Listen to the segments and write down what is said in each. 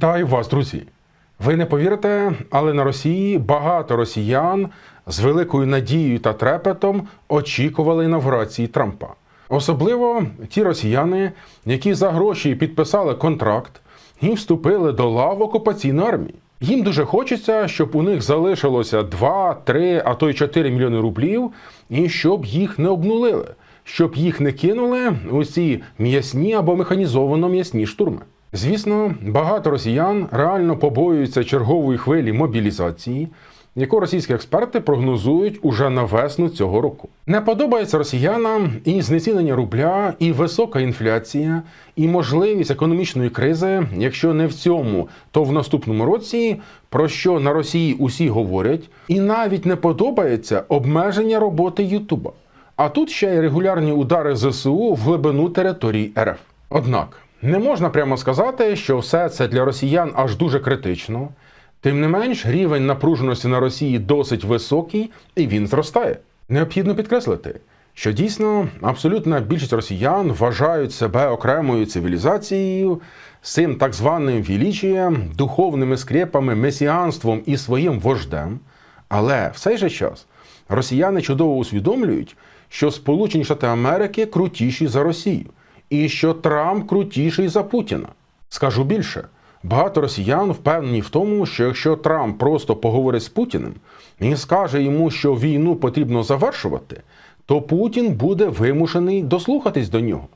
Вітаю вас, друзі! Ви не повірите, але на Росії багато росіян з великою надією та трепетом очікували інавгурації Трампа. Особливо ті росіяни, які за гроші підписали контракт і вступили до лав окупаційної армії. Їм дуже хочеться, щоб у них залишилося 2, 3, а то й 4 мільйони рублів, і щоб їх не обнулили, щоб їх не кинули у ці м'ясні або механізовано м'ясні штурми. Звісно, багато росіян реально побоюються чергової хвилі мобілізації, яку російські експерти прогнозують уже на весну цього року. Не подобається росіянам і знецінення рубля, і висока інфляція, і можливість економічної кризи, якщо не в цьому, то в наступному році, про що на Росії усі говорять, і навіть не подобається обмеження роботи Ютуба. А тут ще й регулярні удари ЗСУ в глибину території РФ. Однак не можна прямо сказати, що все це для росіян аж дуже критично. Тим не менш, рівень напруженості на Росії досить високий і він зростає. Необхідно підкреслити, що дійсно абсолютна більшість росіян вважають себе окремою цивілізацією, цим так званим вілічієм, духовними скрепами, месіанством і своїм вождем. Але в цей же час росіяни чудово усвідомлюють, що Сполучені Штати Америки крутіші за Росію, і що Трамп крутіший за Путіна. Скажу більше. Багато росіян впевнені в тому, що якщо Трамп просто поговорить з Путіним і скаже йому, що війну потрібно завершувати, то Путін буде вимушений дослухатись до нього.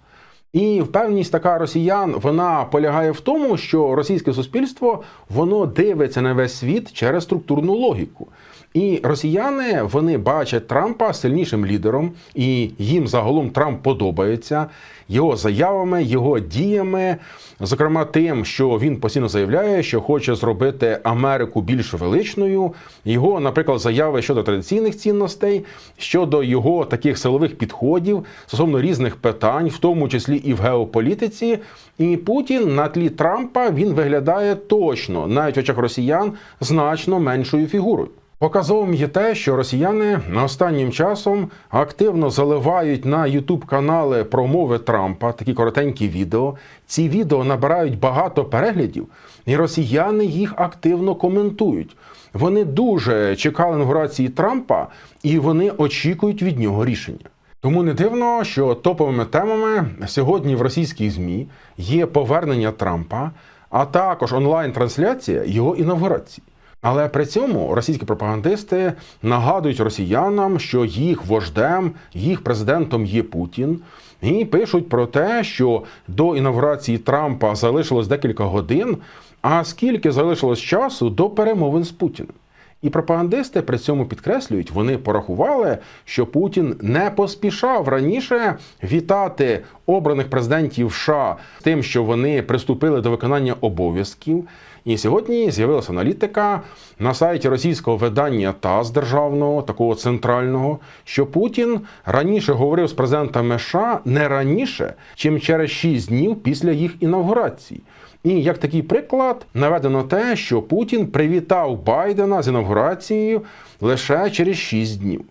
І впевненість така росіян вона полягає в тому, що російське суспільство воно дивиться на весь світ через структурну логіку. І росіяни вони бачать Трампа сильнішим лідером, і їм загалом Трамп подобається його заявами, його діями, зокрема тим, що він постійно заявляє, що хоче зробити Америку більш величною. Його, наприклад, заяви щодо традиційних цінностей, щодо його таких силових підходів стосовно різних питань, в тому числі і в геополітиці. І Путін на тлі Трампа він виглядає точно, навіть в очах росіян, значно меншою фігурою. Показовим є те, що росіяни останнім часом активно заливають на Ютуб канали промови Трампа такі коротенькі відео. Ці відео набирають багато переглядів, і росіяни їх активно коментують. Вони дуже чекали інаугурації Трампа і вони очікують від нього рішення. Тому не дивно, що топовими темами сьогодні в російській змі є повернення Трампа, а також онлайн-трансляція його інавгурації. Але при цьому російські пропагандисти нагадують росіянам, що їх вождем, їх президентом є Путін, і пишуть про те, що до інавгурації Трампа залишилось декілька годин, а скільки залишилось часу до перемовин з Путіним. І пропагандисти при цьому підкреслюють, вони порахували, що Путін не поспішав раніше вітати обраних президентів США тим, що вони приступили до виконання обов'язків. І сьогодні з'явилася аналітика на сайті російського видання ТАСС державного, такого центрального, що Путін раніше говорив з президентами США не раніше, чим через 6 днів після їх інавгурації. І як такий приклад наведено те, що Путін привітав Байдена з інавгурацією лише через 6 днів.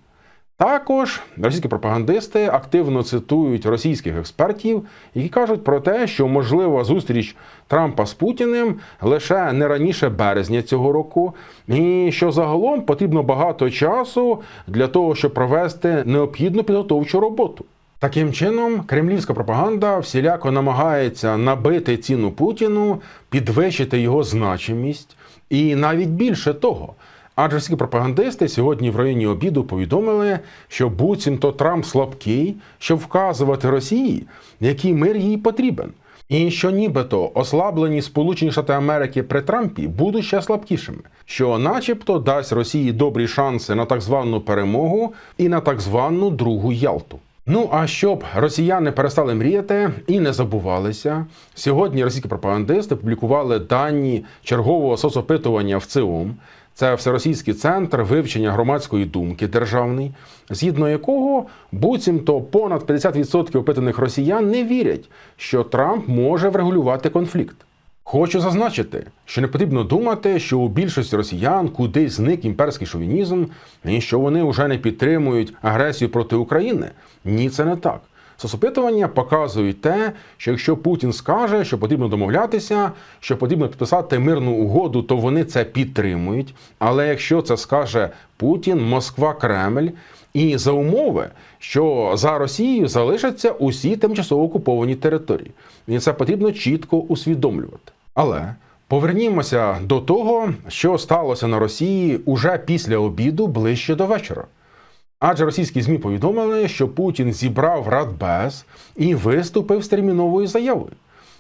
Також російські пропагандисти активно цитують російських експертів, які кажуть про те, що можлива зустріч Трампа з Путіним лише не раніше березня цього року, і що загалом потрібно багато часу для того, щоб провести необхідну підготовчу роботу. Таким чином, кремлівська пропаганда всіляко намагається набити ціну Путіну, підвищити його значимість, і навіть більше того. Адже всі пропагандисти сьогодні в районі обіду повідомили, що буцімто Трамп слабкий, щоб вказувати Росії, який мир їй потрібен, і що нібито ослаблені Сполучені Штати Америки при Трампі будуть ще слабкішими, що, начебто, дасть Росії добрі шанси на так звану перемогу і на так звану другу Ялту. Ну а щоб росіяни перестали мріяти і не забувалися, сьогодні російські пропагандисти публікували дані чергового соцопитування в ЦИОМ. Це всеросійський центр вивчення громадської думки державний, згідно якого буцімто понад 50% опитаних росіян не вірять, що Трамп може врегулювати конфлікт. Хочу зазначити, що не потрібно думати, що у більшості росіян кудись зник імперський шовінізм і що вони вже не підтримують агресію проти України. Ні, це не так. Соцопитування показують те, що якщо Путін скаже, що потрібно домовлятися, що потрібно підписати мирну угоду, то вони це підтримують. Але якщо це скаже Путін, Москва, Кремль, і за умови, що за Росією залишаться усі тимчасово окуповані території, і це потрібно чітко усвідомлювати. Але повернімося до того, що сталося на Росії уже після обіду ближче до вечора. Адже російські ЗМІ повідомили, що Путін зібрав Радбез і виступив з терміновою заявою.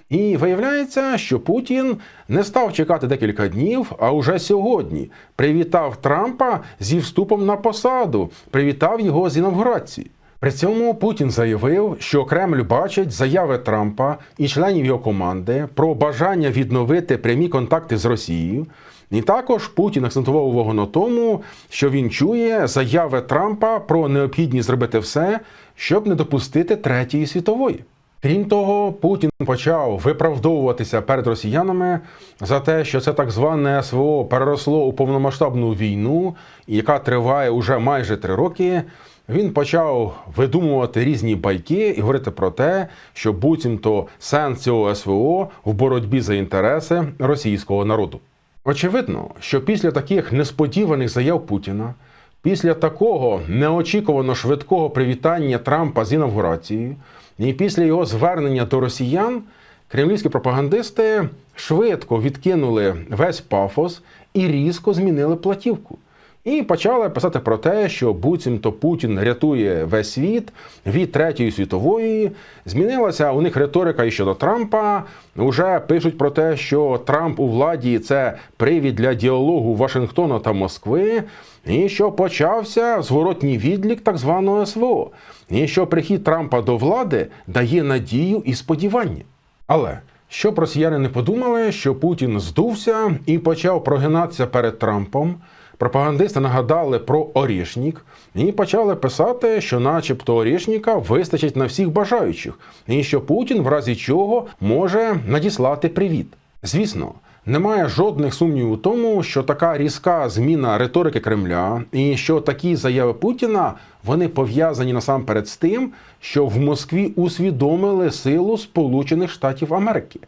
І виявляється, що Путін не став чекати декілька днів, а уже сьогодні привітав Трампа зі вступом на посаду, привітав його з інавгурації. При цьому Путін заявив, що Кремль бачить заяви Трампа і членів його команди про бажання відновити прямі контакти з Росією. І також Путін акцентував увагу на тому, що він чує заяви Трампа про необхідність зробити все, щоб не допустити третьої світової. Крім того, Путін почав виправдовуватися перед росіянами за те, що це так зване СВО переросло у повномасштабну війну, яка триває уже майже три роки. Він почав видумувати різні байки і говорити про те, що буцімто сенс цього СВО в боротьбі за інтереси російського народу. Очевидно, що після таких несподіваних заяв Путіна, після такого неочікувано швидкого привітання Трампа з інавгурацією, і після його звернення до росіян, кремлівські пропагандисти швидко відкинули весь пафос і різко змінили платівку. І почали писати про те, що буцімто Путін рятує весь світ від третьої світової. Змінилася у них риторика і щодо Трампа. Уже пишуть про те, що Трамп у владі це привід для діалогу Вашингтона та Москви, і що почався зворотній відлік так званого СВО, і що прихід Трампа до влади дає надію і сподівання. Але щоб росіяни не подумали, що Путін здувся і почав прогинатися перед Трампом. Пропагандисти нагадали про Орішнік і почали писати, що, начебто, Орішніка вистачить на всіх бажаючих, і що Путін, в разі чого, може надіслати привіт. Звісно, немає жодних сумнівів у тому, що така різка зміна риторики Кремля і що такі заяви Путіна вони пов'язані насамперед з тим, що в Москві усвідомили силу Сполучених Штатів Америки.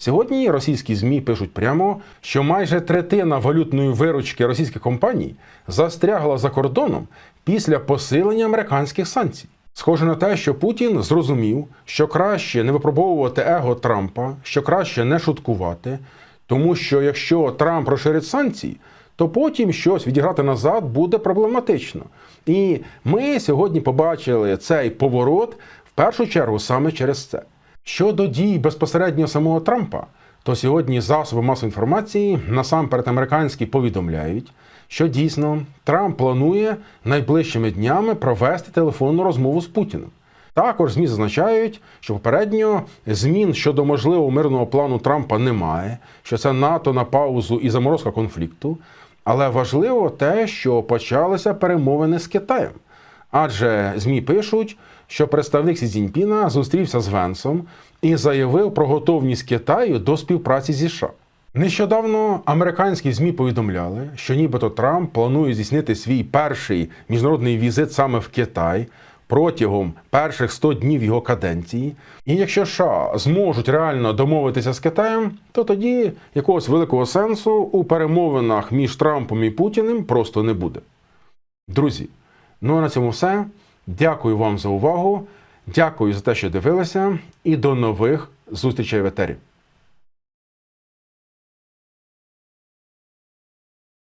Сьогодні російські змі пишуть прямо, що майже третина валютної виручки російських компаній застрягла за кордоном після посилення американських санкцій. Схоже на те, що Путін зрозумів, що краще не випробовувати его Трампа, що краще не шуткувати, тому що якщо Трамп розширить санкції, то потім щось відіграти назад буде проблематично. І ми сьогодні побачили цей поворот в першу чергу саме через це. Щодо дій безпосередньо самого Трампа, то сьогодні засоби масової інформації насамперед американські повідомляють, що дійсно Трамп планує найближчими днями провести телефонну розмову з Путіним. Також ЗМІ зазначають, що попередньо змін щодо можливого мирного плану Трампа немає, що це НАТО на паузу і заморозка конфлікту. Але важливо те, що почалися перемовини з Китаєм. Адже ЗМІ пишуть, що представник Сі Цзіньпіна зустрівся з Венсом і заявив про готовність Китаю до співпраці зі США. Нещодавно американські ЗМІ повідомляли, що нібито Трамп планує здійснити свій перший міжнародний візит саме в Китай протягом перших 100 днів його каденції. І якщо США зможуть реально домовитися з Китаєм, то тоді якогось великого сенсу у перемовинах між Трампом і Путіним просто не буде. Друзі, ну а на цьому все. Дякую вам за увагу. Дякую за те, що дивилися, і до нових зустрічей в етері.